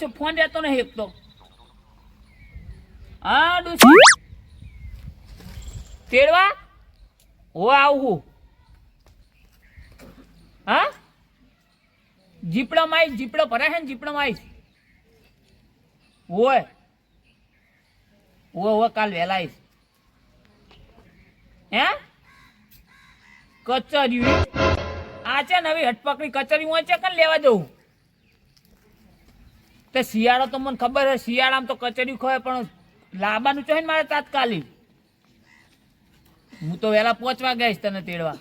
છે, ફોન રહેતો નહીં એક તો હા ડોસી તેડવા? હો, આવું હું. જીપડો માઈ જીપડો ભરાય છે ને જીપડો માઈ ઓય ઓ ઓ કાલ વહેલા આવીશ. હે? કચરિયું આ છે નવી હટપકડી કચરી હું છે કે લેવા જવું? તે શિયાળો તો મને ખબર છે, શિયાળામાં તો કચેરી ખવાય, પણ લાવવાનું છે ને મારે તાત્કાલિક? હું તો વહેલા પહોંચવા ગઈશ તને તેડવા.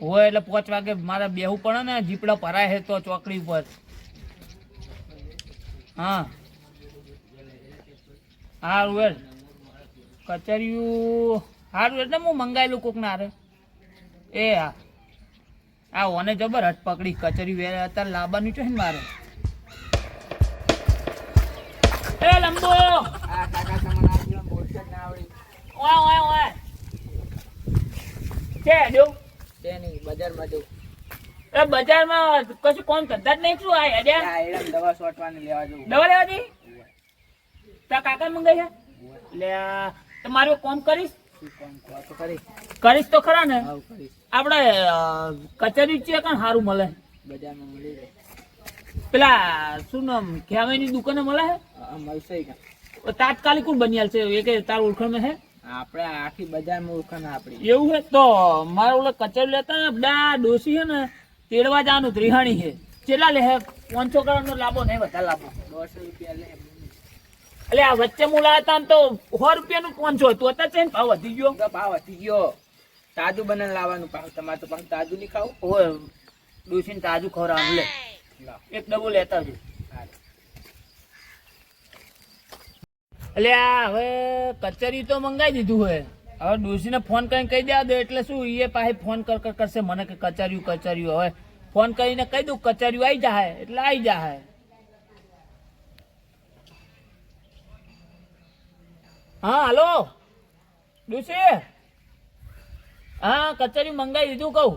હોય એટલે પાંચ વાગે મારે બેહવું પડે ને, જીપડા ભરાય છે તો ચોકડી ઉપર. હા. સારું વેલ કચરિયું હારું એટલે હું મંગાવેલું કોક ના એ હા. આ ઓને જબર હટ પકડી, કચરી અત્યારે લાવવાનું છે ને મારે. એ લંબો આ કાકા તમને આવડી ઓય ઓય ઓય. છે જો. છે નહીં બજારમાં જવું એ બજારમાં કશું કોમ કરતા જ નહીં શું? આ હેડ્યા આ દવા સોટવાની લેવા જવું દવા તા કાકા મંગાઈ છે? લે આ, તો કોમ કરીશ. કરીશ તો ખરા ને. આપણે કચેરી છે કાં સારું મળે? બજારમાં મળી રહે પેલા શું નામ ખેવાની દુકાને મળે છે? તાત્કાલિક કોણ બની છે? એ કે તાર ઓળખાણ હે? આપણે આખી બજારમાં ઓળખાણ આપણી. એવું છે તો મારે ઓલા કચેરી લેતા બધા ડોસી છે ને તેડવા જવાનું ત્રિહાણી છે કેટલા લે હે? પાંચસો કરોડનો લાભો નહીં વધારે લાભો. દોઢસો રૂપિયા લે. એટલે આ વચ્ચે મુલા હતા ને તો સો રૂપિયાનું પાંચસો હતું અત્યારે છે ને ભાવ વધી ગયો. ભાવ વધી ગયો. તાજું બનાવીને લાવવાનું ભાવ તમારે તો પણ તાજું નહીં ખાવું. દોશી ડોસીને તાજું ખવડાવવાનું લે. એક ડબ્બો લેતા આવજો. એટલે આ હવે કચેરી તો મંગાવી દીધું હોય હવે ડોશીને ફોન કરીને કહી દેવા દો, એટલે શું એ પાસે ફોન કર કર, કરશે મને કે કચેરીયું કચેરીયું હવે ફોન કરીને કહી દઉં કચેરીયું આવી જાય એટલે આવી જાય હા, હાલો? ડોશી? હા, કચેરી મંગાવી દીધું કહું.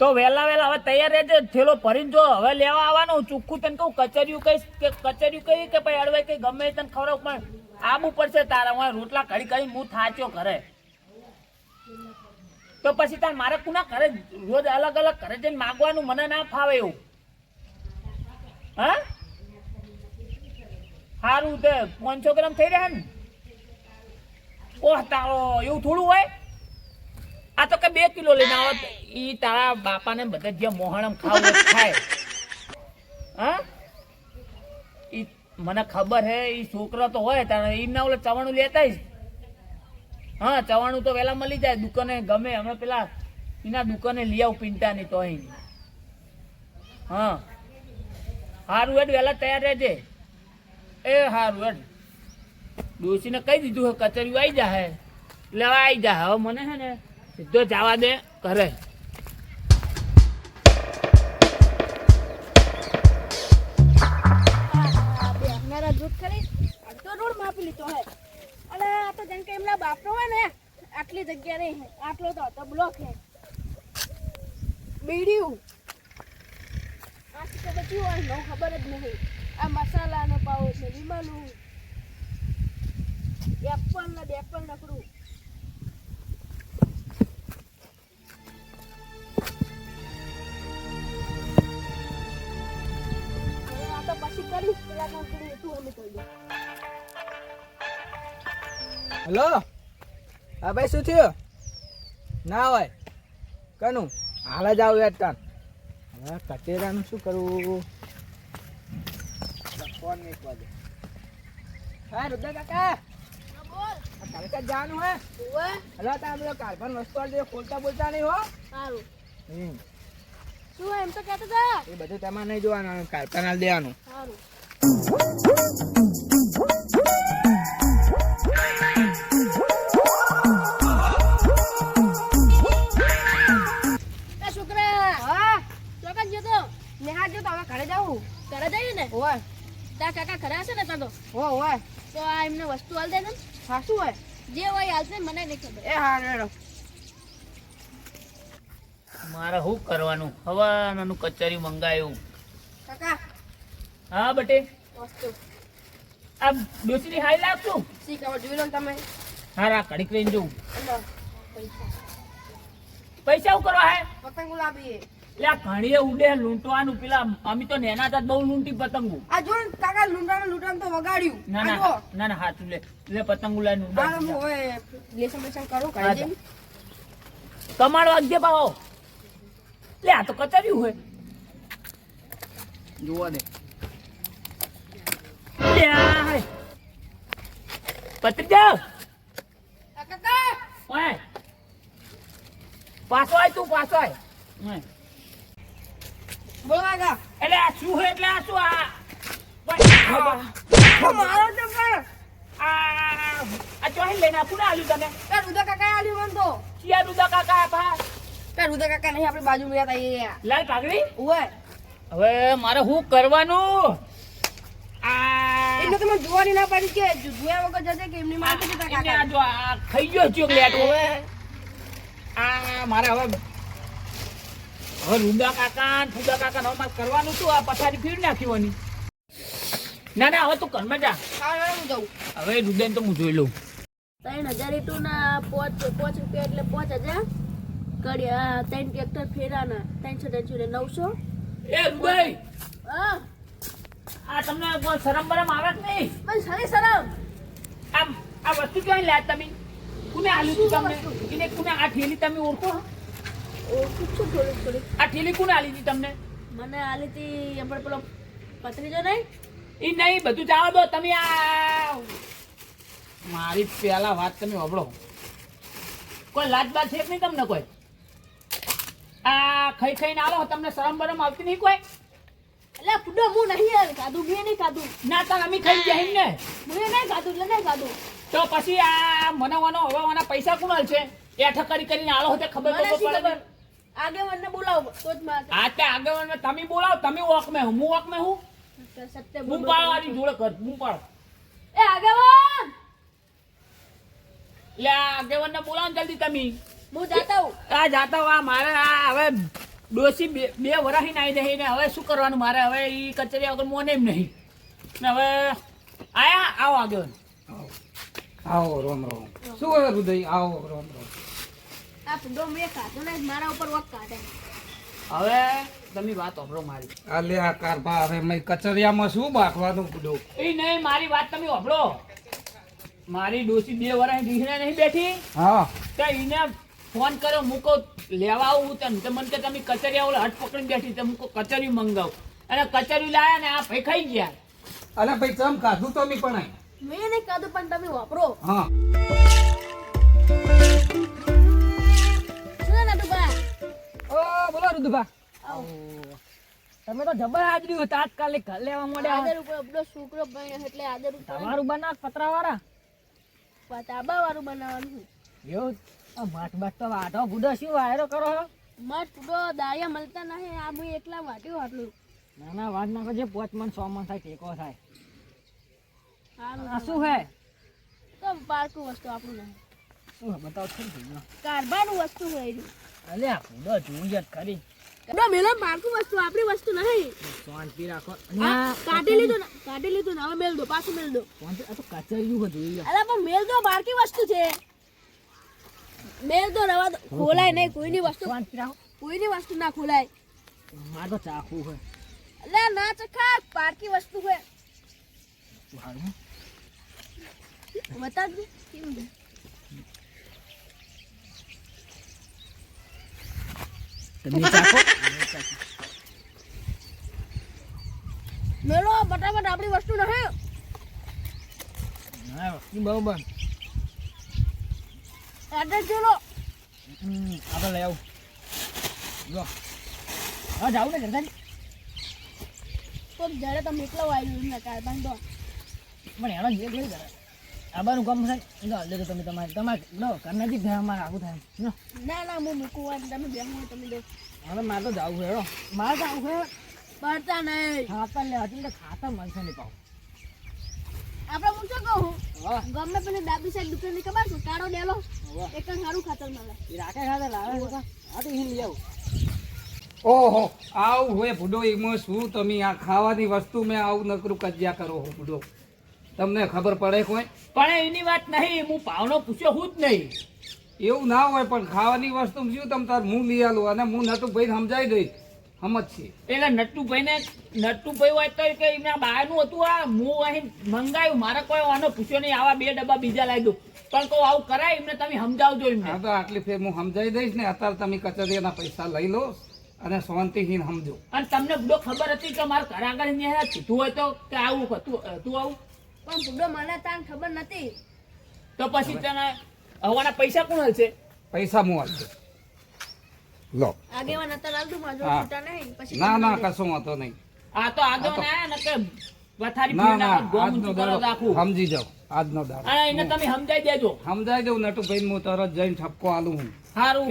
તો વહેલા વહેલા હવે તૈયાર રહેજે. થેલો ભરીને જો હવે લેવા આવવાનું. ચોખ્ખું તને કહું, કચેરીયું કહીશ કે, કચેરીયું કહી કે ભાઈ અડવાઈ કઈ ગમે તને ખબર પણ આબુ પડશે તારા હું રોટલા ઘડી કરી હું થાચ્યો ઘરે. તો પછી તાર મારે કુના ઘરે રોજ અલગ અલગ ઘરે જઈને માગવાનું? મને ના ફાવે એવું. હા? સારું તે, પાંચસો ગ્રામ થઈ રહ્યા ને? ઓહ, તારો, એવું થોડું હોય? આ તો કે બે કિલો લઈને આવત ઈ તારા બાપાને બધા જે મોહણમ ખાવું ખાય. હા? ઈ મને ખબર હે, ઈ છોકરો તો હોય તારે, ઈ ના ઓલે ચવાણું લેતા હા, ચવાણું તો વેલા મળી જાય, દુકાને ગમે, અમે પેલા એના દુકાને લઈ આવું પિંટા ની તો અહીં હા. સારું હેડ, વેલા તૈયાર રહેજે. એ સારું હેડ. ડોસીને કહી દીધું હે કચેરી આવી જાય લેવા આવી જાય હવે મને હે ને સીધો જવા દે ઘરે. કરી અડધો રોડ માપી લીધો હે. અને આ તો જેમ કે એમના બાપનો હોય ને, આટલી જગ્યા નહીં આટલો તો હતો બ્લોક હે. બીડ્યું આ તો બચ્યું હોય નો ખબર જ નહીં. આ મસાલાનો પાવ છે વિમાનું એપલ ને બેપલ તો પછી કરીશ તું હલો? હા ભાઈ શું થયું? ના હોય. કનું હાલ જ આવું યાર તાન હવે કચેરાનું શું કરવું? ફોન મૂકવા વાગે હા રુદ્ર કાકા. કાલકા જવાનું હે? હલો તમે પેલો કારભાન વસ્તુ ખોલતા બોલતા નહીં હો. સારું. હમ. શું એમ તો કેતો હતા એ બધું તમારે નહીં જોવાનું કાર્બન હાલ દેવાનું. સારું. એ છોકરા! હા? ચોકન જો તો? નેહા જો તો હવે ઘરે જાવું ઘરે જઈએ ને? ઓય તારા કાકા ઘરે હશે ને તાર તો? હો હોય. તો આ એમને વસ્તુ હાલ દે ને. હા હોય? જે હોય હાલશે મને નહીં ખબર. એ હા રેડો. મારે શું કરવાનું? હવાનાનું કચેરી મંગાયું. કાકા હા બટે. આ ડોસીની હાઈ લાગશું? શી ખબર જોઈ લો તમે. હારા કડીક લઈને જવું પૈસા. કરવા હે? પતંગ ગુલાબી એટલે આ ઘણીએ ઉડે લૂંટવાનું. પેલા અમે તો નેના હતા બહુ લૂંટી પતંગો. આ જો ને કાકા લૂંટાને લૂંટાને તો વગાડ્યું. ના ના. ના ના હાથ લે. લે પતંગ ઉલાઈને આ ઉડાડી હું હવે લેસન કરું હા, કમાડ લે આ તો કચર્યું હોય. જોવા દે લે આ હાય. પતરી જાવ ઓય! પાછો આય તું પાછો આય. ઓય. બોલો કાકા એટલે આ શું હોય એટલે આ શું આ? મારો આ આ ચોહી લઈને આપું ને તને? રુદા કાકા આલ્યું મન તો. ચિયા કાકા ભા એ રુદા કાકા નહીં આપણી બાજુ રહ્યા તા લાલ પાઘડી? ઓય. હવે મારે શું કરવાનું? આ એટલે તમે જોવાની ના પાડી કે જોયા વગર જજે કે એમની માથે જતા એને આ જો આ ખાઈ ગયો ચોકલેટ હવે. આ મારે હવે હવે રૂંદા કાકા ફૂડા કાકા નો મારે કરવાનું શું? આ પથારી ફીર નાખીવાની ના ના હવે તું ઘરમાં જા. હા હવે હું જાઉં. હવે રૂદેન તો હું જોઈ લઉં. ત્રણ હજાર ઇટુ ના પોચ પોચ રૂપિયા એટલે પોચ હજાર. કડિયા ત્રણ ટ્રેક્ટર ફેરાના ત્રણસો ત્રણસો નવસો. એ ભાઈ હા. આ તમને કોઈ શરમ બરમ આવે કે નહીં? બસ હવે શરમ? આમ આ વસ્તુ ક્યાં લ્યા તમે? કોને આલી તું તમને? એને કોને આ થેલી તમે ઓળખો? ઓળખું છું થોડી થોડી આ થેલી કોને આલી હતી તમને? મને આલી હતી આપણે પેલો પત્રીજો નહીં? એ નહીં બધું જાવ દો તમે આ મારી પહેલા વાત તમે હબળો કોઈ લાજ બાજ છે કે નહીં તમને કોઈ? આ ખાઈ ખાઈને આવો તમને શરમ બરમ આવતી નહીં કોઈ? એટલે ફૂડો હું નહીં યાર કાદુ મેં નહીં કાદુ. ના તાર અમે ખાઈ ગયા ને મેં નહીં કાદુ એટલે નહીં કાદુ તો પછી આ મનાવાનો હવાવાના પૈસા કુણાલ છે એઠ કરી કરીને આલો તે ખબર પડે આગેવાનને બોલાવો તો જ મારે આ તે આગેવાનને તમે બોલાવો તમે વોક મેં હું હું? વોક મેં હું સત્ય બૂમ બોલો. પાડો જોડે કર હું પાડો. એ આગેવાન! લે આગેવાનને બોલાવો જલ્દી તમે. હું જાતા હું આ જાતા આ મારે આ હવે ડોસી બે બે વરાહી નાઈ દે ને હવે શું કરવાનું? મારે હવે એ કચેરી વગર મોને એમ નહીં. ને હવે આયા આવો આગળ. આવો રોમ રોમ. શું હોય રુદય આવો રોમ રોમ. આ ફૂડો મેં ખાધો ને મારા ઉપર વક કાઢે. હવે તમે વાત સાંભળો મારી. આ લે આ કારભા હવે મેં કચરિયામાં શું બાકવાનું કુડો એ નહીં મારી વાત તમે સાંભળો મારી ડોસી બે વરાહી દીકરા નહીં બેઠી. હા. તો એને ફોન કર્યો મૂકો લેવા આવું તને? તો મને કે તમે કચેરી આવો હટ પકડીને બેઠી તો મૂકો કચેરી મંગાવ. અને કચેરી લાયા ને આ ભાઈ ખાઈ ગયા. અલે ભાઈ તમ કાધું તો મી પણ મેં નહીં ખાધું પણ તમે વાપરો. હા. ઓ બોલો રુદુભા. આવો. તમે તો જબર હાજરી હોય તાત્કાલિક ઘર લેવા આદર ઉપર આપણો છોકરો એટલે આદર ઉપર. તમારું બનાવ પતરા વાળા પતાબા વાળું બનાવવાનું એવું? માટ બાટ તો વાટો ગુડો શું વાયરો કરો છો? મત ફૂડો દાળિયા મળતા નહીં આ હું એકલા વાટ્યું આટલું. ના ના વાત નાખો છે પોચ મણ સો મણ થાય ટેકો થાય. આ શું હે? તો પારકું વસ્તુ આપણું નહીં. શું બતાવો કારબાનું વસ્તુ હોય અલે આ ગુડો જોઈએ જ ખરી. આપણો મેલો પારકું વસ્તુ આપણી વસ્તુ નહીં. શાંતિ રાખો. ના કાઢી લીધું ને કાઢી લીધું ને હવે મેલ દો પાછું મેલ દો. આ તો કચરિયું જોઈ લો પણ મેલ દો બારકી વસ્તુ છે. મેલ તો રવા ખોલાય નહીં કોઈની વસ્તુ કોઈની વસ્તુ ના ખોલાય. મારે તો ચાખવું હોય. અલા ના ચખા પારકી વસ્તુ હોય. તમે ચાખો. મેલો ફટાફટ આપણી વસ્તુ નહીં બરોબર એડ્રેસ જોલો આપણે લઈ આવું. લો હા જાવું ને જલ્દી તો જ્યારે તમે એકલા આવ્યું એમને કારબાન તો પણ એનો જે થઈ જાય આબાનું કામ થાય. લો લેજો તમે તમારે. તમારે લો ઘર નજીક થાય અમારે આવું થાય. લો ના ના હું મૂકું હોય તમે બે હોય તમે દો હવે મારે તો જવું છે મારે જવું છે. પડતા નહીં. ખાતર લેવા એટલે ખાતર મળશે નહીં પાવ આપણે હું શું કહું હા. ગમે પેલી ડાબી સાઈડ દુકાનની ખબર છે કાળો ડેલો. એક સારું ખાતર મળે. એ રાખે ખાતર લાવે હા તો અહીં લઈ આવું. ઓહો આવું હોય ભૂડો એમાં શું તમે આ ખાવાની વસ્તુ મેં આવું નકરું કજ્યા કરો હો ભૂડો? તમને ખબર પડે કોઈ? પણ એની વાત નહીં હું ભાવનો પૂછ્યો હું જ નહીં. એવું ના હોય પણ ખાવાની વસ્તુ શું તમ તાર હું લઈ આલું અને હું નતું ભાઈ સમજાઈ દઈશ સમજ છે. પેલા નટુભાઈ ને નટુભાઈ હોય તો કે એમના બહારનું હતું આ હું અહીં મંગાયું મારે કોઈ આનો પૂછ્યો નહીં આવા બે ડબ્બા બીજા લાવી દઉં. પણ કહું આવું કરાય એમને તમે સમજાવજો એમને. હા તો આટલી ફેર હું સમજાવી દઈશ ને અત્યારે તમે કચેરીના પૈસા લઈ લો અને શાંતિહીન સમજો. અને તમને બધો ખબર હતી કે મારે ઘર આગળ અહીંયા કીધું હોય તો કે આવું હતું તું આવું? પણ બુડો મને તાન ખબર નથી. તો પછી તને હવાના પૈસા કોણ હશે પૈસા હું આપજો. લો. આગેવાન હતા લાલ દઉં માજો છૂટા નહીં પછી ના ના કશું વાંધો નહીં. આ તો આગળ ને આયા ને ના ફેરને ના આખું ગોમ કરો રાખું. સમજી જાવ આજનો દાડો. અને એને તમે સમજાઈ દેજો. સમજાઈ દઉં નટુભાઈ હું તરત જઈને ઠપકો આલું હું. સારું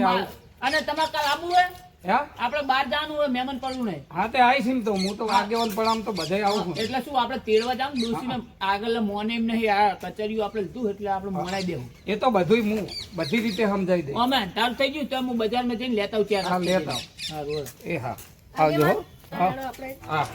અને તમારે કાલ આવું હોય? હે આપણે બહાર જવાનું હોય મહેમાન પડવું નહીં. હા તે આવીશ એમ તો. હું તો આગેવાન પણ આમ તો બધાય આવું છું. એટલે શું આપણે તેડવા જાવ દોશી આગળ મોને એમ નહીં આ કચેરીઓ આપણે લીધું એટલે આપણે મોણાઈ દેવું. એ તો બધું હું બધી રીતે સમજાવી દઉં અમે અંધારું થઈ ગયું તો હું બજારમાં જઈને લેતા આવું ત્યાં લેતા આવું. એ હા. આવજો હા. હા.